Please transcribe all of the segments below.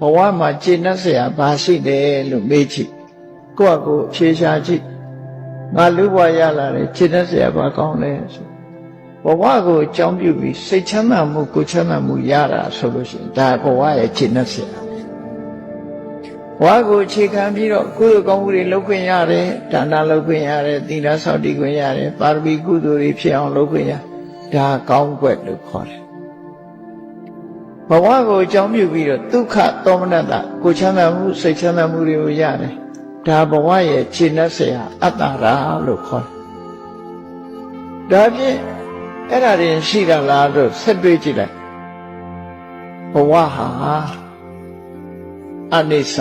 ဘဝမှာကျင့်တတ်เสียဘာရှိတယ်လို့မေးကြည့်ကိုယ့်အကိုဖြေရှားကြည့်ငါလူဘဝရလာတယ်ကျင့်တတ်เสียဘာကောင်းလဲဆိုဘဝကိုအကြောင်းပြုပြီးစိတ်ချမ်းသာမှုကိုယ်ချမ်းသာမှုရတာဆိုလို့ရှိရင်ဒါဘဝရဲ့ကျင့်တတ်เสียဘဝကိုအခြေခံပြီးတော့ကုသိုလ်ကောင်းမှုတွေလုပ်ခွင့်ရတယ်ဒါနလုပ်ခွင့်ရတယ်သီလဆောက်တည်ခွင့်ရတယ်ပါရမီကုသိုလ်တွေဖြစ်အောင်လုပ်ခွင့်ရဒါကောင်းကွက်လို့ခေါ်တယ် ဘဝကိုအကြောင်းပြုပြီးတော့ဒုက္ခသောမနတကိုချမ်းသာမှုစိတ်ချမ်းသာမှုတွေကိုရတယ်ဒါဘဝရဲ့ခြေနှက်ဆရာအတ္တရာလို့ခေါ်တယ်ဒါဖြင့်အဲ့ဒါတွေရှိတာလားလို့ဆက်တွေးကြည့်လိုက်ဘဝဟာအနိစ္စ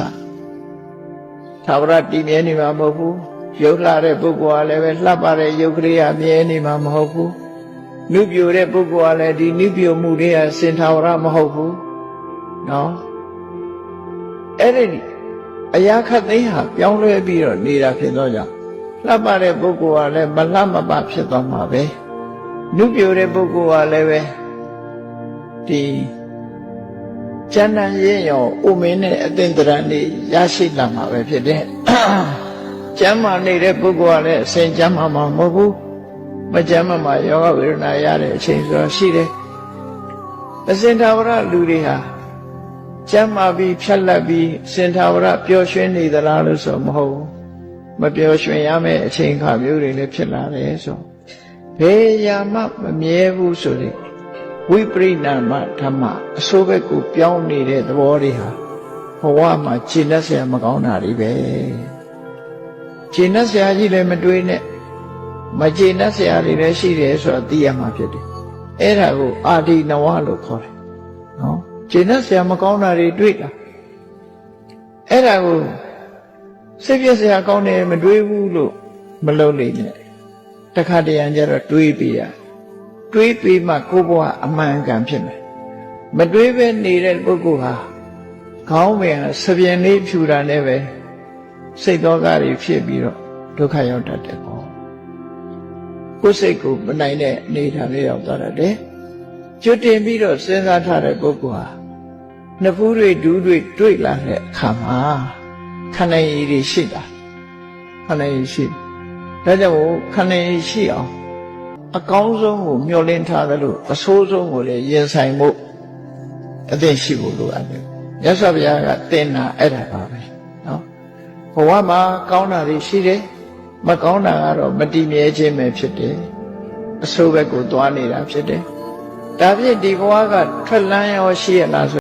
သာဝရတည်မြဲနေမှာမဟုတ်ဘူးရုပ်လှတဲ့ပုဂ္ဂိုလ်ကလည်းပဲလှပတဲ့ရုပ်ကလေးကမြဲနေမှာမဟုတ်ဘူး နုပြိုတဲ့ပုဂ္ဂိုလ်ကလည်းဒီနုပြိုမှုတွေကစင်ထာဝရမဟုတ်ဘူးနော်အဲ့ဒီအရာခတ်သိမ်းဟာပြောင်းလဲပြီးတော့နေတာဖြစ်သောကြောင့်လှပတဲ့ပုဂ္ဂိုလ်ကလည်းမလှမပဖြစ်သွားမှာပဲနုပြိုတဲ့ပုဂ္ဂိုလ်ကလည်းပဲဒီကျမ်းတန်ရင်ရောဥမင်းနဲ့အသင်္တရန်နေရရှိလာမှာပဲဖြစ်တဲ့ကျမ်းမာနေတဲ့ပုဂ္ဂိုလ်ကလည်းအစဉ်ကျမ်းမာမှာမဟုတ်ဘူး မကြမ်းမမှာယောဂဝေဒနာရတဲ့အချိန်ဆိုတော့ရှိတယ်။အစင်သာဝရလူတွေဟာကြမ်းမာပြီးဖြတ်လက်ပြီးစင်သာဝရပျော်ရွှင်နေသလားလို့ဆိုမဟုတ်ဘူး။မပျော်ရွှင်ရမယ့်အချိန်ခါမျိုးတွေလည်းဖြစ်လာတယ်ဆို။ဘယ်ရာမှမမြဲဘူးဆိုရင်ဝိပရိနာမဓမ္မအစိုးဘက်ကိုပြောင်းနေတဲ့သဘောတွေဟာဘဝမှာခြေလက်ဆရာမကောင်းတာတွေပဲ။ခြေလက်ဆရာကြီးလည်းမတွေးနဲ့ မကျေနပ်စရာတွေလည်းရှိတယ်ဆိုတော့သိရမှာဖြစ်တယ်။အဲ့ဒါကိုအာဒီနဝလို့ခေါ်တယ်။နော်။ကျေနပ်စရာမကောင်းတာတွေတွေ့တာ။အဲ့ဒါကိုစိတ်ပြည့်စရာကောင်းတယ်မတွေးဘူးလို့မလုပ်လိမ့်နဲ့။တခါတရံကျတော့တွေးပြီးရ။တွေးပြီးမှကိုယ့်ဘဝအမှန်ကန်ဖြစ်မယ်။မတွေးပဲနေတဲ့ပုဂ္ဂိုလ်ဟာခေါင်းပင်ဆပြင်းလေးဖြူတာနဲ့ပဲစိတ်သောကတွေဖြစ်ပြီးတော့ဒုက္ခရောက်တတ်တယ်ပေါ့။ ကိုယ်စိတ်ကိုမနိုင်တဲ့အနေထားလေးရောက်သွားတယ်။ကျွတ်တင်ပြီးတော့စဉ်းစားထားတဲ့ပုဂ္ဂိုလ်ဟာနှစ်ဖူးတွေဒူးတွေတွေ့လာတဲ့အခါမှာခန္ဓာရည်တွေရှိတာခန္ဓာရည်ရှိတယ်ဒါကြောင့်မို့ခန္ဓာရည်ရှိအောင်အကောင်းဆုံးကိုမျှော်လင့်ထားသလိုအဆိုးဆုံးကိုလည်းရင်ဆိုင်ဖို့အသင့်ရှိဖို့လိုအပ်တယ်။မြတ်စွာဘုရားကတင်တာအဲ့ဒါပါပဲနော်။ဘဝမှာကောင်းတာတွေရှိတယ်။ မကောင်းတာကတော့မတည်မြဲခြင်းပဲဖြစ်တယ်။အဆိုးဘက်ကိုသွားနေတာဖြစ်တယ်။ဒါဖြင့်ဒီဘဝကထွက်လန်းရောရှိရလားဆို